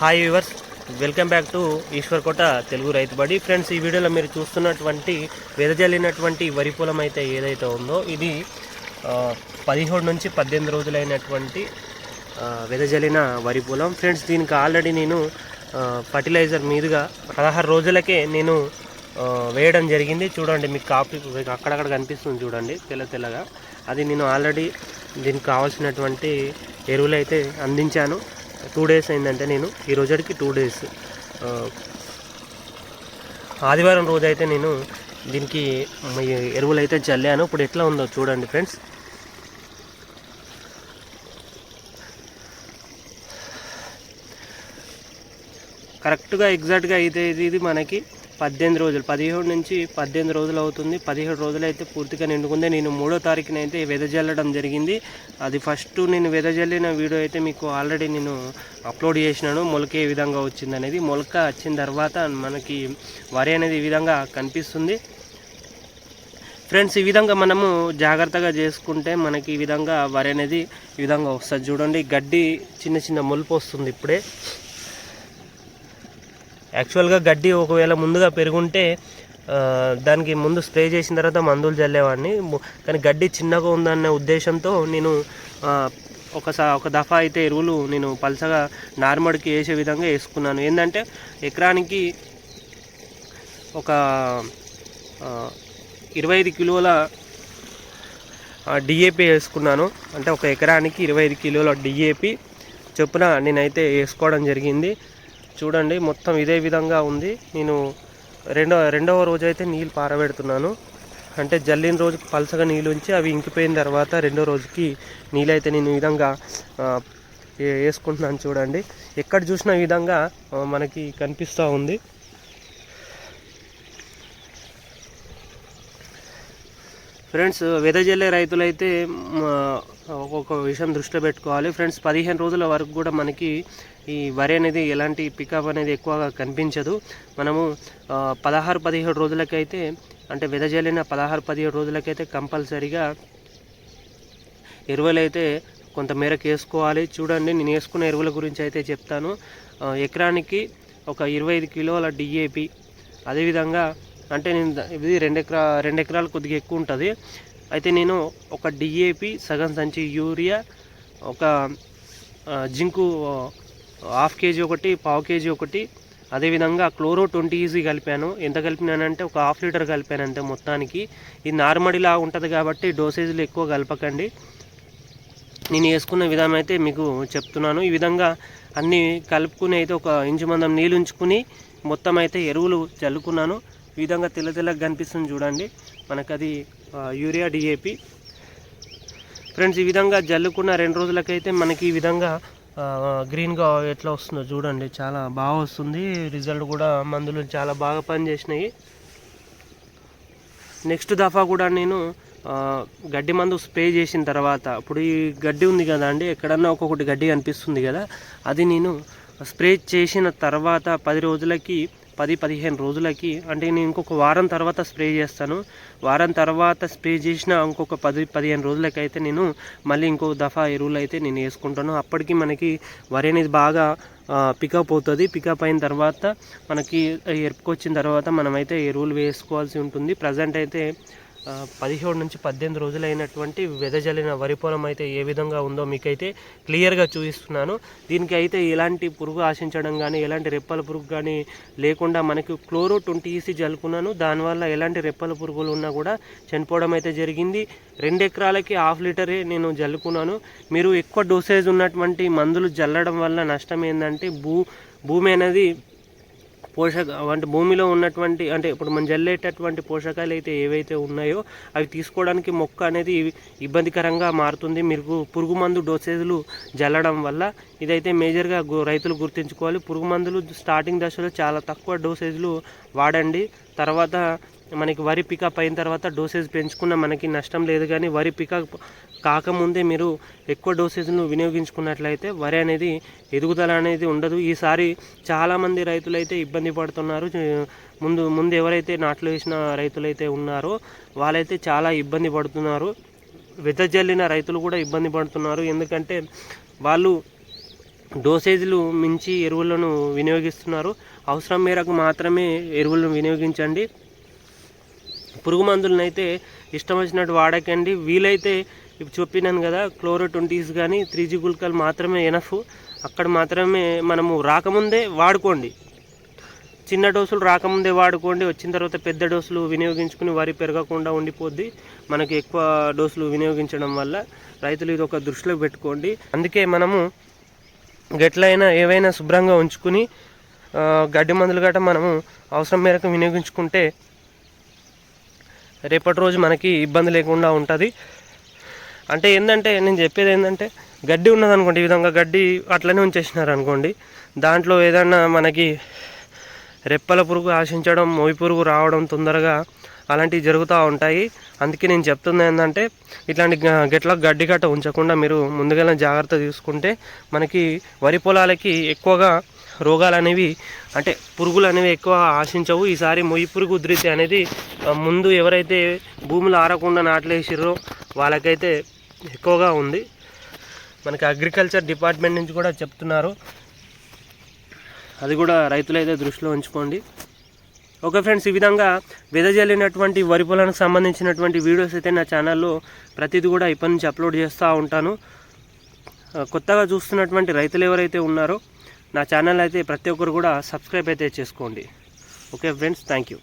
Hi viewers welcome back to Eshwar Kota Telugu Rythu Badi friends ఈ వీడియోలో మీరు చూస్తున్నటువంటి వెదజల్లినటువంటి వరి పొలం అయితే ఏదైతే ఉందో ఇది పదిహేడు నుంచి పద్దెనిమిది రోజులైనటువంటి వెదజల్లిన వరి పొలం. ఫ్రెండ్స్ దీనికి ఆల్రెడీ నేను ఫర్టిలైజర్ మీదుగా పదహారు రోజులకే నేను వేయడం జరిగింది. చూడండి మీకు కాపీ అక్కడక్కడ కనిపిస్తుంది చూడండి తెల్ల తెల్లగా. అది నేను ఆల్రెడీ దీనికి కావాల్సినటువంటి ఎరువులు అయితే అందించాను. టూ డేస్ అయిందంటే నేను ఈ రోజుకి టూ డేస్ ఆదివారం రోజు అయితే నేను దీనికి ఎరువులు అయితే చల్లాను ఇప్పుడు ఎట్లా ఉందో చూడండి ఫ్రెండ్స్. కరెక్ట్గా ఎగ్జాక్ట్గా అయితే ఇది ఇది మనకి పద్దెనిమిది రోజులు. పదిహేడు నుంచి పద్దెనిమిది రోజులు అవుతుంది. పదిహేడు రోజులు అయితే పూర్తిగా నిండుకుంది. నేను మూడో తారీఖున అయితే వెదజల్లడం జరిగింది. అది ఫస్ట్ నేను వెదజల్లిన వీడియో అయితే మీకు ఆల్రెడీ నేను అప్లోడ్ చేసినాను. మొలక ఏ విధంగా వచ్చింది అనేది మొలక వచ్చిన తర్వాత మనకి వరి అనేది ఈ విధంగా కనిపిస్తుంది. ఫ్రెండ్స్ ఈ విధంగా మనము జాగ్రత్తగా చేసుకుంటే మనకి ఈ విధంగా వరి అనేది ఈ విధంగా వస్తుంది. చూడండి గడ్డి చిన్న చిన్న మొలుపు వస్తుంది ఇప్పుడే. యాక్చువల్గా గడ్డి ఒకవేళ ముందుగా పెరుగుంటే దానికి ముందు స్ప్రే చేసిన తర్వాత మందులు చల్లేవాడిని కానీ గడ్డి చిన్నగా ఉందన్న ఉద్దేశంతో నేను ఆ, ఒకసారి ఒక దఫా అయితే ఎరువులు నేను పలసగా నార్మల్కి వేసే విధంగా వేసుకున్నాను. ఏంటంటే ఎకరానికి ఒక ఇరవై ఐదు కిలోల డిఏపి వేసుకున్నాను. అంటే ఒక ఎకరానికి ఇరవై ఐదు కిలోల డిఏపి చొప్పున నేనైతే వేసుకోవడం జరిగింది. చూడండి మొత్తం ఇదే విధంగా ఉంది. నేను రెండో రెండవ రోజు అయితే నీళ్ళు పారబెడుతున్నాను. అంటే జల్లిన రోజు పలసగా నీళ్ళు ఉంచి అవి ఇంకిపోయిన తర్వాత రెండో రోజుకి నీళ్ళు అయితే నేను ఈ విధంగా ఏ- వేసుకుంటున్నాను చూడండి. ఎక్కడ చూసిన విధంగా మనకి కనిపిస్తూ ఉంది. ఫ్రెండ్స్ వెదజల్లే రైతులైతే ఒక్కొక్క విషయం దృష్టిలో పెట్టుకోవాలి. ఫ్రెండ్స్ పదిహేను రోజుల వరకు కూడా మనకి ఈ వరి అనేది ఎలాంటి పికప్ అనేది ఎక్కువగా కనిపించదు. మనము పదహారు పదిహేడు రోజులకైతే అంటే వెదజల్లిన పదహారు పదిహేడు రోజులకైతే కంపల్సరీగా ఎరువులు అయితే కొంత మేరకు వేసుకోవాలి. చూడండి నేను వేసుకున్న ఎరువుల గురించి అయితే చెప్తాను. ఎకరానికి ఒక ఇరవై ఐదు కిలోల డిఏపి అదేవిధంగా అంటే నేను ఇది రెండు ఎకరా రెండు ఎకరాలు కొద్దిగా ఎక్కువ ఉంటుంది. అయితే నేను ఒక డిఏపి సగం సంచి యూరియా ఒక జింకు హాఫ్ కేజీ ఒకటి పావు కేజీ ఒకటి. అదేవిధంగా క్లోరో ట్వంటీ ఈజీ కలిపాను. ఎంత కలిపినానంటే ఒక హాఫ్ లీటర్ కలిపాను అంతే మొత్తానికి. ఇది నార్మడిలా ఉంటుంది కాబట్టి డోసేజ్లు ఎక్కువ కలపకండి. నేను వేసుకున్న విధానం అయితే మీకు చెప్తున్నాను. ఈ విధంగా అన్నీ కలుపుకుని అయితే ఒక ఇంచు మందం నీళ్ళు ఉంచుకుని మొత్తం అయితే ఎరువులు చల్లుకున్నాను. ఈ విధంగా తెల్ల తెల్లగా కనిపిస్తుంది చూడండి. మనకది యూరియా డిఏపి. ఫ్రెండ్స్ ఈ విధంగా జల్లుకున్న రెండు రోజులకైతే మనకి ఈ విధంగా గ్రీన్గా ఎట్లా వస్తుందో చూడండి. చాలా బాగా వస్తుంది. రిజల్ట్ కూడా మందులు చాలా బాగా పనిచేసినాయి. నెక్స్ట్ దఫా కూడా నేను గడ్డి మందు స్ప్రే చేసిన తర్వాత ఇప్పుడు ఈ గడ్డి ఉంది కదా అండి ఎక్కడన్నా ఒక్కొక్కటి గడ్డి కనిపిస్తుంది కదా అది నేను స్ప్రే చేసిన తర్వాత పది రోజులకి పది పదిహేను రోజులకి అంటే నేను ఇంకొక వారం తర్వాత స్ప్రే చేస్తాను. వారం తర్వాత స్ప్రే చేసిన ఇంకొక పది పదిహేను రోజులకైతే నేను మళ్ళీ ఇంకో దఫా ఎరువులు అయితే నేను వేసుకుంటాను. అప్పటికి మనకి వరి అనేది బాగా పికప్ అవుతుంది. పికప్ అయిన తర్వాత మనకి ఎరుపుకొచ్చిన తర్వాత మనమైతే ఎరువులు వేసుకోవాల్సి ఉంటుంది. ప్రజెంట్ అయితే పదిహేడు నుంచి పద్దెనిమిది రోజులైనటువంటి వెదజల్లిన వరి పొలం అయితే ఏ విధంగా ఉందో మీకైతే క్లియర్గా చూపిస్తున్నాను. దీనికి అయితే ఎలాంటి పురుగు ఆశించడం కానీ ఎలాంటి రెప్పల పురుగు కానీ లేకుండా మనకి క్లోరో ట్వంటీ ఈసీ జల్లుకున్నాను. దానివల్ల ఎలాంటి రెప్పల పురుగులు ఉన్నా కూడా చనిపోవడం అయితే జరిగింది. రెండు ఎకరాలకి హాఫ్ లీటరే నేను జల్లుకున్నాను. మీరు ఎక్కువ డోసేజ్ ఉన్నటువంటి మందులు జల్లడం వల్ల నష్టం ఏంటంటే భూ భూమి అనేది పోషక అంటే భూమిలో ఉన్నటువంటి అంటే ఇప్పుడు మనం జల్లేటటువంటి పోషకాలు అయితే ఏవైతే ఉన్నాయో అవి తీసుకోవడానికి మొక్క అనేది ఇబ్బందికరంగా మారుతుంది. మీరు పురుగు మందు డోసేజ్లు జల్లడం వల్ల ఇదైతే మేజర్గా రైతులు గుర్తుంచుకోవాలి. పురుగు మందులు స్టార్టింగ్ దశలో చాలా తక్కువ డోసేజ్లు వాడండి. తర్వాత మనకి వరి పికప్ అయిన తర్వాత డోసేజ్ పెంచుకున్న మనకి నష్టం లేదు కానీ వరి పికప్ కాకముందే మీరు ఎక్కువ డోసేజ్ను వినియోగించుకున్నట్లయితే వరి అనేది ఎదుగుదల అనేది ఉండదు. ఈసారి చాలామంది రైతులైతే ఇబ్బంది పడుతున్నారు. ముందు ముందు ఎవరైతే నాట్లు వేసిన రైతులైతే ఉన్నారో వాళ్ళైతే చాలా ఇబ్బంది పడుతున్నారు. వెదజల్లిన రైతులు కూడా ఇబ్బంది పడుతున్నారు. ఎందుకంటే వాళ్ళు డోసేజ్లు మించి ఎరువులను వినియోగిస్తున్నారు. అవసరం మేరకు మాత్రమే ఎరువులను వినియోగించండి. పురుగు మందులను అయితే ఇష్టం వచ్చినట్టు వాడకండి. వీలైతే ఇప్పుడు చెప్పినాను కదా క్లోరో ట్వంటీస్ కానీ త్రీ జీ గుల్కలు మాత్రమే ఎనఫ్. అక్కడ మాత్రమే మనము రాకముందే వాడుకోండి. చిన్న డోసులు రాకముందే వాడుకోండి. వచ్చిన తర్వాత పెద్ద డోసులు వినియోగించుకుని వరి పెరగకుండా ఉండిపోద్ది. మనకి ఎక్కువ డోసులు వినియోగించడం వల్ల రైతులు ఇది ఒక దృష్టిలో పెట్టుకోండి. అందుకే మనము గట్లైనా ఏవైనా శుభ్రంగా ఉంచుకుని గడ్డి మందులు గట్రా మనము అవసరం మేరకు వినియోగించుకుంటే రేపటి రోజు మనకి ఇబ్బంది లేకుండా ఉంటుంది. అంటే ఏంటంటే నేను చెప్పేది ఏంటంటే గడ్డి ఉన్నదనుకోండి ఈ విధంగా గడ్డి అట్లనే ఉంచేసినారు అనుకోండి దాంట్లో ఏదన్నా మనకి రెప్పల పురుగు ఆశించడం మొయి పురుగు రావడం తొందరగా అలాంటివి జరుగుతూ ఉంటాయి. అందుకే నేను చెప్తుంది ఏంటంటే ఇట్లాంటి గ- గట్ల గడ్డి గట్ట ఉంచకుండా మీరు ముందుగానే జాగ్రత్త తీసుకుంటే మనకి వరి పొలాలకి ఎక్కువగా రోగాలు అనేవి అంటే పురుగులు అనేవి ఎక్కువ ఆశించవు. ఈసారి మొయ్యి పురుగు ఉధృతి అనేది ముందు ఎవరైతే భూములు ఆరకుండా నాట్లేసిర్రో వాళ్ళకైతే ఎక్కువగా ఉంది. మనకి అగ్రికల్చర్ డిపార్ట్మెంట్ నుంచి కూడా చెప్తున్నారు. అది కూడా రైతులైతే దృష్టిలో ఉంచుకోండి. ఓకే ఫ్రెండ్స్ ఈ విధంగా వెదజల్లినటువంటి వరి పొలానికి సంబంధించినటువంటి వీడియోస్ అయితే నా ఛానల్లో ప్రతిదీ కూడా ఇప్పటి నుంచి అప్లోడ్ చేస్తూ ఉంటాను. కొత్తగా చూస్తున్నటువంటి రైతులు ఎవరైతే ఉన్నారో నా ఛానల్ అయితే ప్రతి ఒక్కరు కూడా సబ్స్క్రైబ్ అయితే చేసుకోండి. Okay friends thank you.